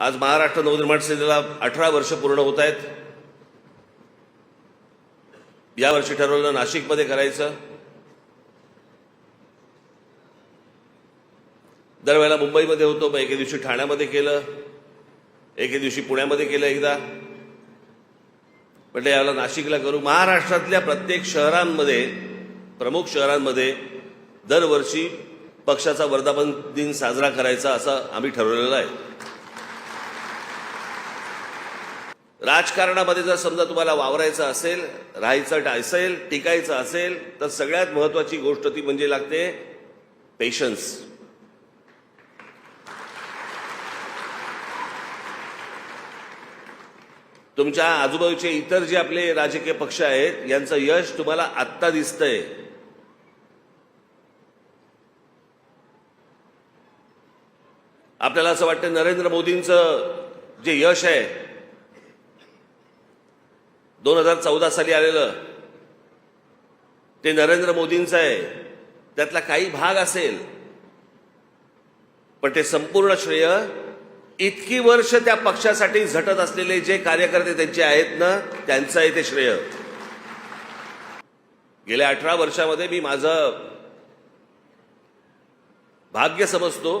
आज महाराष्ट्र नवनिर्माण सेनेला अठरा वर्ष पूर्ण होत आहेत. यावर्षी ठरवलं नाशिकमध्ये करायचं. दरवेळेला मुंबईमध्ये होतो मग एके दिवशी ठाण्यामध्ये केलं. एके दिवशी पुण्यामध्ये केलं एकदा. म्हटलं याला नाशिकला करू. महाराष्ट्रातल्या प्रत्येक शहरांमध्ये प्रमुख शहरांमध्ये दरवर्षी पक्षाचा वर्धापन दिन साजरा करायचा असं आम्ही ठरवलेलं आहे. राजकारणामध्ये जर समजा तुम्हाला वावरायचं असेल राहायचं असेल टिकायचं असेल तर सगळ्यात महत्वाची गोष्ट ती म्हणजे लागते पेशन्स तुमच्या आजूबाजूचे इतर जे आपले राजकीय पक्ष आहेत यांचं यश तुम्हाला आत्ता दिसतंय. आपल्याला असं वाटतं नरेंद्र मोदींचं जे यश आहे दोन हजार चौदा साली आलेलं ते नरेंद्र मोदींचं आहे. त्यातला काही भाग असेल. पण ते संपूर्ण श्रेय इतकी वर्ष त्या पक्षासाठी झटत असलेले जे कार्यकर्ते त्यांचे आहेत ना त्यांचं आहे ते श्रेय. गेल्या अठरा वर्षामध्ये मी माझं भाग्य समजतो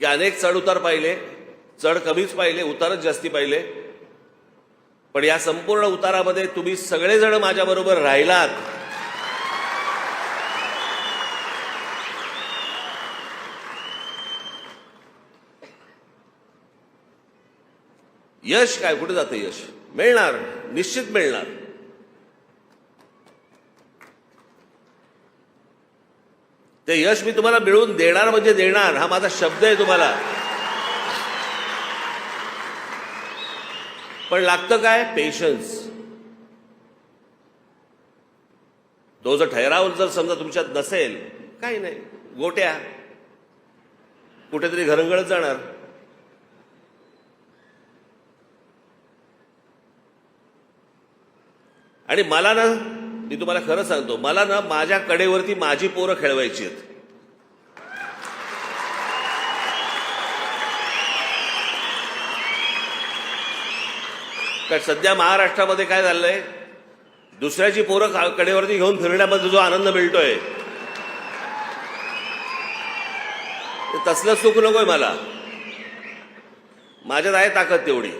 की अनेक चढ उतार पाहिले चढ कमीच पाहिले उतारच जास्ती पाहिले. पण या संपूर्ण उतारामध्ये तुम्ही सगळेजण माझ्याबरोबर राहिलात. यश काय? कुठे जातं यश? मिळणार निश्चित मिळणार. ते यश मी तुम्हाला मिळवून देणार म्हणजे देणार हा माझा शब्द आहे तुम्हाला. पण लागतं काय? पेशन्स तो जर ठहराव जर समजा तुमच्यात नसेल काही नाही. गोट्या. कुठेतरी घरंगळत जाणार. आणि मला ना मी तुम्हाला खरं सांगतो मला ना माझ्या कडेवरती माझी पोरं खेळवायची आहेत. कारण सध्या महाराष्ट्रामध्ये काय झालंय? दुसऱ्याची पोरं कडेवरती घेऊन फिरण्यामध्ये जो आनंद मिळतोय. तसलं सुख नकोय मला. माझ्यात आहे ताकद तेवढी.